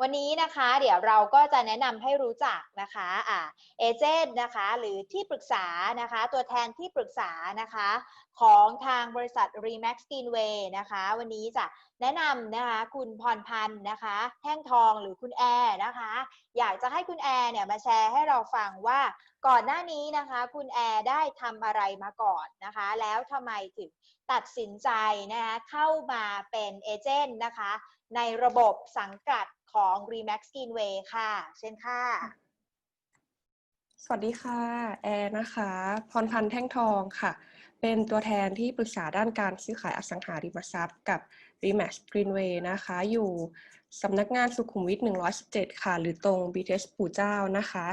วันนี้นะคะเดี๋ยวเราก็จะแนะนำให้รู้จักนะคะอ่าเอเจนต์นะคะหรือที่ปรึกษานะคะ ตัวแทนที่ปรึกษานะคะ ของทางบริษัท Remax Greenway นะคะ วันนี้จะแนะนำนะคะคุณพรพันธ์นะคะแท่งทองหรือคุณแอร์นะคะ อยากจะให้คุณแอร์เนี่ยมาแชร์ให้เราฟังว่าก่อนหน้านี้นะคะ คุณแอร์ได้ทำอะไรมาก่อนนะคะ แล้วทำไมถึงตัดสินใจนะคะเข้ามาเป็นเอเจนต์นะคะ ในระบบสังกัด ของ Remax Greenway ค่ะ เช่นค่ะ สวัสดีค่ะ แอร์นะคะ พรพันธ์แท่งทองค่ะ เป็นตัวแทนที่ปรึกษาด้านการซื้อขายอสังหาริมทรัพย์กับ Remax Greenway นะคะ อยู่สำนักงานสุขุมวิท 117 ค่ะ หรือตรง BTS ปู่เจ้านะคะ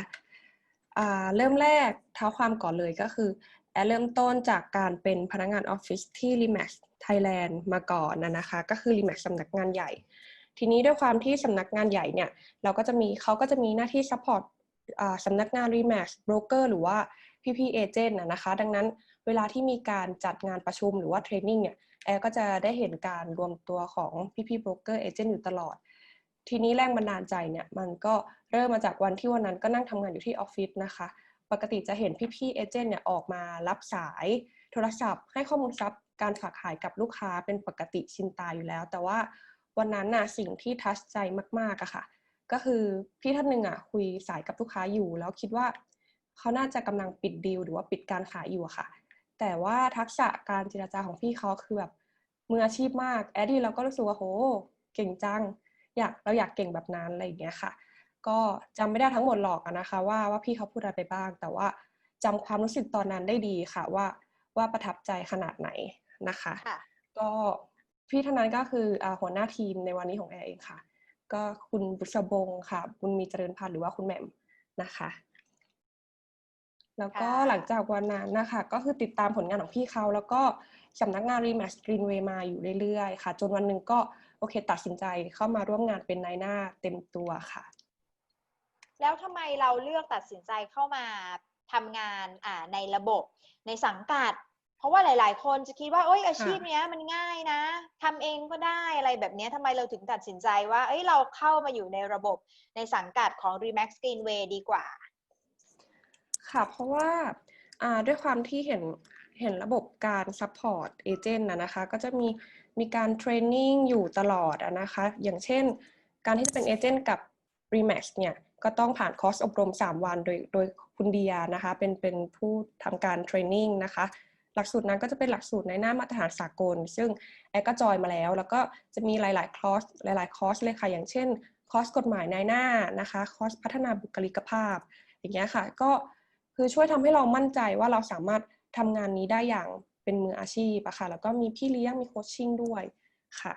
อ่าเริ่มแรกเท้าความก่อนเลยก็คือ แอเริ่มต้นจากการเป็นพนักงานออฟฟิศที่ Remax Thailand มาก่อนนะนะคะ ก็คือ Remax สำนักงานใหญ่ ทีนี้ด้วยความที่สำนักงานใหญ่เนี่ยเราก็จะมีเขาก็จะมีหน้าที่ซัพพอร์ตสำนักงาน Remax Broker หรือว่าพี่ๆเอเจนต์นะคะ ดังนั้นเวลาที่มีการจัดงานประชุมหรือว่าเทรนนิ่งเนี่ยแอร์ก็จะได้เห็นการรวมตัวของพี่ๆ broker agent อยู่ตลอด ทีนี้แรงบันดาลใจเนี่ยมันก็เริ่มมาจากวันที่วันนั้นก็นั่งทำงานอยู่ที่ออฟฟิศนะคะ ปกติจะเห็นพี่ๆเอเจนต์เนี่ยออกมารับสายโทรศัพท์ ให้ข้อมูลทรัพย์การฝากขายกับลูกค้าเป็นปกติชินตาอยู่แล้ว แต่ว่า วันนั้นน่ะสิ่งที่ทัชใจมากๆอะค่ะ ก็คือพี่ท่านหนึ่งอะคุยสายกับลูกค้าอยู่ แล้วคิดว่าเขาน่าจะกำลังปิดดีลหรือว่าปิดการขายอยู่อะค่ะ แต่ว่าทักษะการเจรจาของพี่เขาคือแบบมืออาชีพมากแอดดี้เราก็รู้สึกว่าโหเก่งจัง อยากเราอยากเก่งแบบนั้นอะไรอย่างเงี้ยค่ะ ก็จำไม่ได้ทั้งหมดหรอกนะคะ ว่าว่าพี่เขาพูดอะไรไปบ้าง แต่ว่าจำความรู้สึกตอนนั้นได้ดีค่ะว่าว่าประทับใจขนาดไหนนะคะค่ะก็ พี่ท่านนั้นก็คืออาหัวหน้าทีมในวันนี้ของแอร์เองค่ะ ก็คุณบุษบงค่ะ คุณมีเจริญพันธ์หรือว่าคุณแหม่มนะคะ แล้วก็ค่ะหลังจากวันนั้นนะคะ ก็คือติดตามผลงานของพี่เขาแล้วก็สำนักงาน Remax Greenway มาอยู่เรื่อยๆ ค่ะ จนวันหนึ่งก็โอเคตัดสินใจเข้ามาร่วมงานเป็นนายหน้าเต็มตัวค่ะ แล้วทำไมเราเลือกตัดสินใจเข้ามาทำงานอ่าในระบบ ในสังกัด เพราะว่าหลาย ๆ คนจะคิดว่าเอ้ยอาชีพเนี้ยมันง่ายนะทำเองก็ได้อะไรแบบนี้ยทำไมเราถึงตัดสินใจว่าเอ้ยเราเข้ามาอยู่ในระบบในสังกัดของ Remax Greenway ดีกว่า ค่ะเพราะว่าอ่าด้วยความที่เห็นเห็นระบบการซัพพอร์ตเอเจนต์นะคะก็จะมีมีการเทรนนิ่งอยู่ตลอดนะคะอย่างเช่น การที่จะเป็นเอเจนต์กับ Remax เนี่ยก็ต้องผ่านคอร์สอบรม 3 วันโดยโดยคุณเดียนะคะเป็นเป็นผู้ทำการเทรนนิ่งนะคะ หลักสูตรนั้นก็จะเป็นหลักสูตรในหน้ามาตรฐานสากล ซึ่งแอร์ก็จอยมาแล้ว แล้วก็จะมีหลาย ๆ คอร์สหลาย ๆ คอร์สเลยค่ะ อย่างเช่น คอร์สกฎหมายในหน้านะคะ คอร์สพัฒนาบุคลิกภาพ อย่างเงี้ยค่ะ ก็คือช่วยทำให้เรามั่นใจว่าเราสามารถทำงานนี้ได้อย่างเป็นมืออาชีพอะค่ะ แล้วก็มีพี่เลี้ยง มีโคชชิ่งด้วยค่ะ